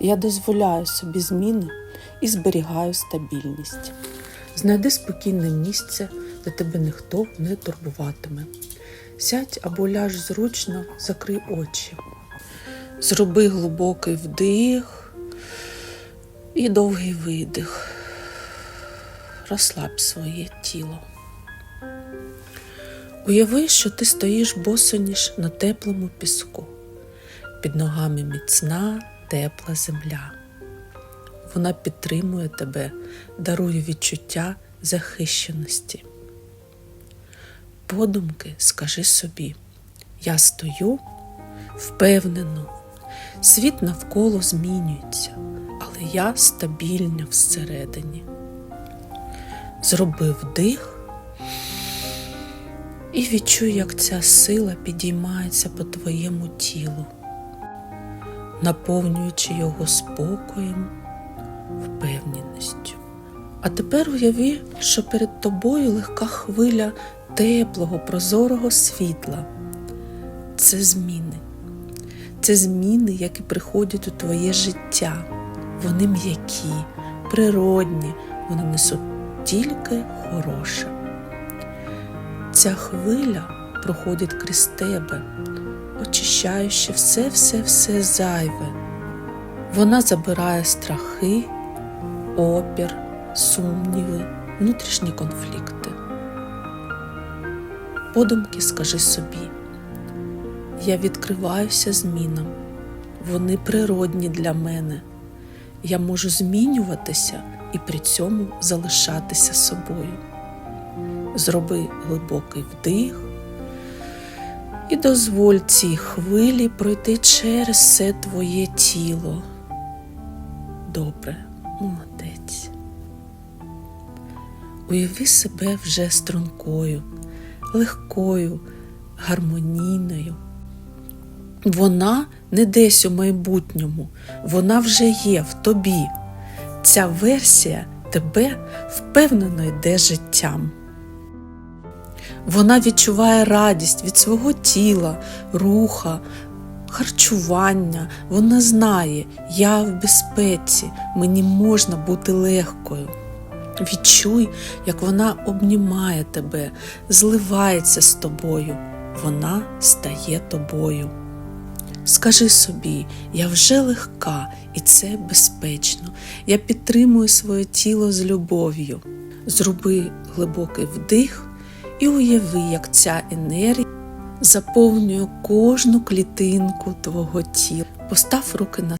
Я дозволяю собі зміни і зберігаю стабільність. Знайди спокійне місце, де тебе ніхто не турбуватиме. Сядь або ляж зручно, закрий очі. Зроби глибокий вдих і довгий видих. Розслаб своє тіло. Уяви, що ти стоїш босоніж на теплому піску. Під ногами міцна, тепла земля. Вона підтримує тебе, дарує відчуття захищеності. Подумки скажи собі: я стою впевнено, світ навколо змінюється, але я стабільна всередині. Зроби вдих і відчуй, як ця сила підіймається по твоєму тілу, наповнюючи його спокоєм, впевненістю. А тепер уяви, що перед тобою легка хвиля теплого, прозорого світла. Це зміни. Це зміни, які приходять у твоє життя. Вони м'які, природні, вони несуть тільки хороше. Ця хвиля проходить крізь тебе, очищаючи все-все-все зайве. Вона забирає страхи, опір, сумніви, внутрішні конфлікти. Подумки скажи собі, я відкриваюся змінам, вони природні для мене. Я можу змінюватися і при цьому залишатися собою. Зроби глибокий вдих і дозволь цій хвилі пройти через все твоє тіло. Добре, молодець. Уяви себе вже стрункою, легкою, гармонійною. Вона не десь у майбутньому, вона вже є в тобі. Ця версія тебе впевнено йде життям. Вона відчуває радість від свого тіла, руха, харчування. Вона знає, я в безпеці, мені можна бути легкою. Відчуй, як вона обнімає тебе, зливається з тобою, вона стає тобою. Скажи собі, я вже легка і це безпечно. Я підтримую своє тіло з любов'ю. Зроби глибокий вдих і уяви, як ця енергія заповнює кожну клітинку твого тіла. Постав руки на